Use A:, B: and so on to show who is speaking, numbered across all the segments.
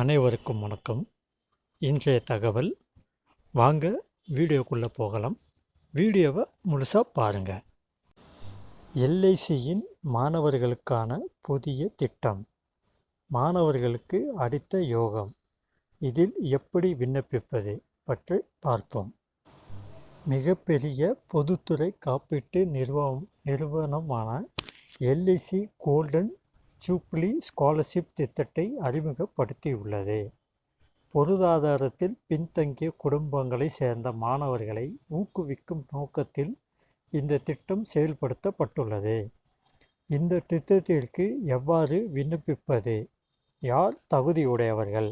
A: அனைவருக்கும் வணக்கம். இன்றைய தகவல் வாங்க வீடியோக்குள்ளே போகலாம். வீடியோவை முழுசாக பாருங்கள் எல்ஐசியின் மாணவர்களுக்கான புதிய திட்டம். மாணவர்களுக்கு அடித்த யோகம். இதில் எப்படி விண்ணப்பிப்பது பற்றி பார்ப்போம். மிகப்பெரிய பொதுத்துறை காப்பீட்டு நிறுவனம் நிறுவனமான எல்ஐசி கோல்டன் ஜூப்ளி ஸ்காலர்ஷிப் திட்டத்தை அறிமுகப்படுத்தியுள்ளது. பொருளாதாரத்தில் பின்தங்கிய குடும்பங்களை சேர்ந்த மாணவர்களை ஊக்குவிக்கும் நோக்கத்தில் இந்த திட்டம் செயல்படுத்தப்பட்டுள்ளது. இந்த திட்டத்திற்கு எவ்வாறு விண்ணப்பிப்பது? யார் தகுதியுடையவர்கள்?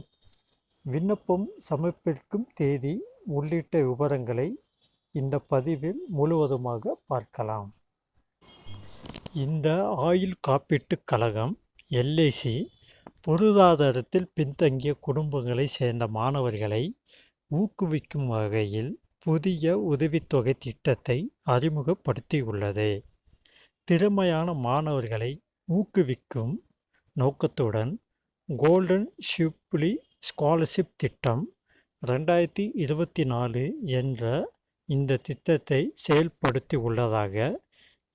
A: விண்ணப்பம் சமர்ப்பிக்கும் தேதி உள்ளிட்ட விவரங்களை இந்த பதிவில் முழுவதுமாக பார்க்கலாம். இந்த ஆயுள் காப்பீட்டுக் கழகம் எல்ஐசி பொருளாதாரத்தில் பின்தங்கிய குடும்பங்களைச் சேர்ந்த மாணவர்களை ஊக்குவிக்கும் வகையில் புதிய உதவித்தொகை திட்டத்தை அறிமுகப்படுத்தியுள்ளது. திறமையான மாணவர்களை ஊக்குவிக்கும் நோக்கத்துடன் கோல்டன் ஷிப்லி ஸ்காலர்ஷிப் திட்டம் ரெண்டாயிரத்தி இருபத்தி நாலு என்ற இந்த திட்டத்தை செயல்படுத்தி உள்ளதாக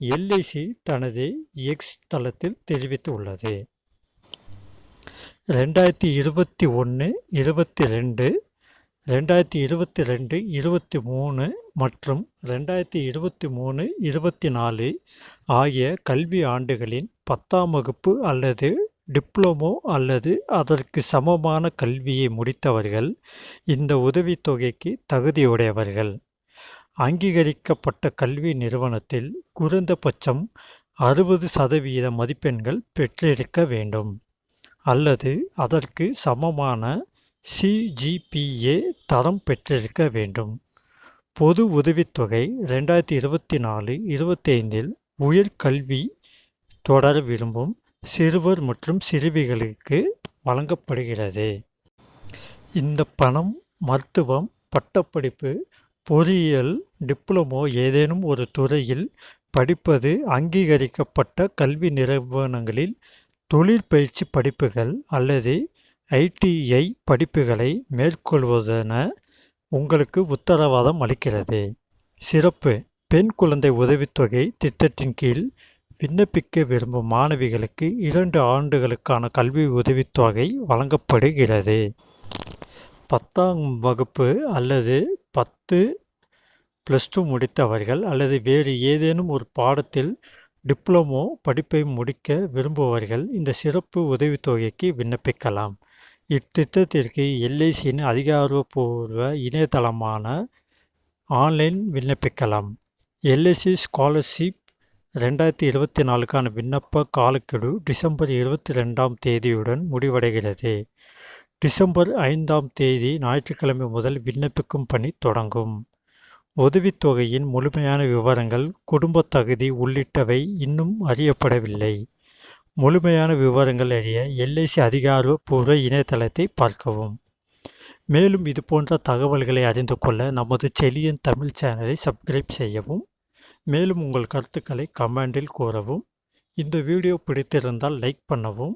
A: எல்ஐசி தனது எக்ஸ் தளத்தில் தெரிவித்துள்ளது. ரெண்டாயிரத்தி இருபத்தி ஒன்று இருபத்தி ரெண்டு ரெண்டாயிரத்தி இருபத்தி ரெண்டு இருபத்தி மூணு மற்றும் ரெண்டாயிரத்தி இருபத்தி மூணு இருபத்தி நாலு ஆகிய கல்வி ஆண்டுகளின் பத்தாம் வகுப்பு அல்லது டிப்ளமோ அல்லது அதற்கு சமமான கல்வியை முடித்தவர்கள் இந்த உதவித்தொகைக்கு தகுதியுடையவர்கள். அங்கீகரிக்கப்பட்ட கல்வி நிறுவனத்தில் குறைந்தபட்சம் அறுபது சதவீத மதிப்பெண்கள் பெற்றிருக்க வேண்டும். அல்லது அதற்கு சமமான சிஜிபிஏ தரம் பெற்றிருக்க வேண்டும். பொது உதவித்தொகை ரெண்டாயிரத்தி இருபத்தி நாலு இருபத்தைந்தில் உயர்கல்வி தொடர விரும்பும் சிறுவர் மற்றும் சிறுமிகளுக்கு வழங்கப்படுகிறது. இந்த பணம் மருத்துவம் பட்டப்படிப்பு பொறியியல் டிப்ளமோ ஏதேனும் ஒரு துறையில் படிப்பது அங்கீகரிக்கப்பட்ட கல்வி நிறுவனங்களில் தொழிற்பயிற்சி படிப்புகள் அல்லது ஐடிஐ படிப்புகளை மேற்கொள்வதென உங்களுக்கு உத்தரவாதம் அளிக்கிறது. சிறப்பு. பெண் குழந்தை உதவித்தொகை திட்டத்தின் கீழ் விண்ணப்பிக்க விரும்பும் மாணவிகளுக்கு இரண்டு ஆண்டுகளுக்கான கல்வி உதவித்தொகை வழங்கப்படுகிறது. பத்தாம் வகுப்பு அல்லது பத்து ப்ளஸ் டூ முடித்தவர்கள் அல்லது வேறு ஏதேனும் ஒரு பாடத்தில் டிப்ளமோ படிப்பை முடிக்க விரும்புபவர்கள் இந்த சிறப்பு உதவித்தொகைக்கு விண்ணப்பிக்கலாம். இத்திட்டத்திற்கு எல்ஐசியின் அதிகாரப்பூர்வ இணையதளமான ஆன்லைன் விண்ணப்பிக்கலாம். எல்ஐசி ஸ்காலர்ஷிப் ரெண்டாயிரத்தி இருபத்தி நாலுக்கான விண்ணப்ப காலக்கெடு டிசம்பர் இருபத்தி ரெண்டாம் தேதியுடன் முடிவடைகிறது. டிசம்பர் ஐந்தாம் தேதி ஞாயிற்றுக்கிழமை முதல் விண்ணப்பிக்கும் பணி தொடங்கும். உதவித்தொகையின் முழுமையான விவரங்கள் குடும்ப தகுதி உள்ளிட்டவை இன்னும் அறியப்படவில்லை. முழுமையான விவரங்கள் அறிய எல்ஐசி அதிகாரப்பூர்வ இணையதளத்தை பார்க்கவும். மேலும் இது போன்ற தகவல்களை அறிந்து கொள்ள நமது செலியன் தமிழ் சேனலை சப்ஸ்கிரைப் செய்யவும் மேலும் உங்கள் கருத்துக்களை கமெண்டில் கூறவும். இந்த வீடியோ பிடித்திருந்தால் லைக் பண்ணவும்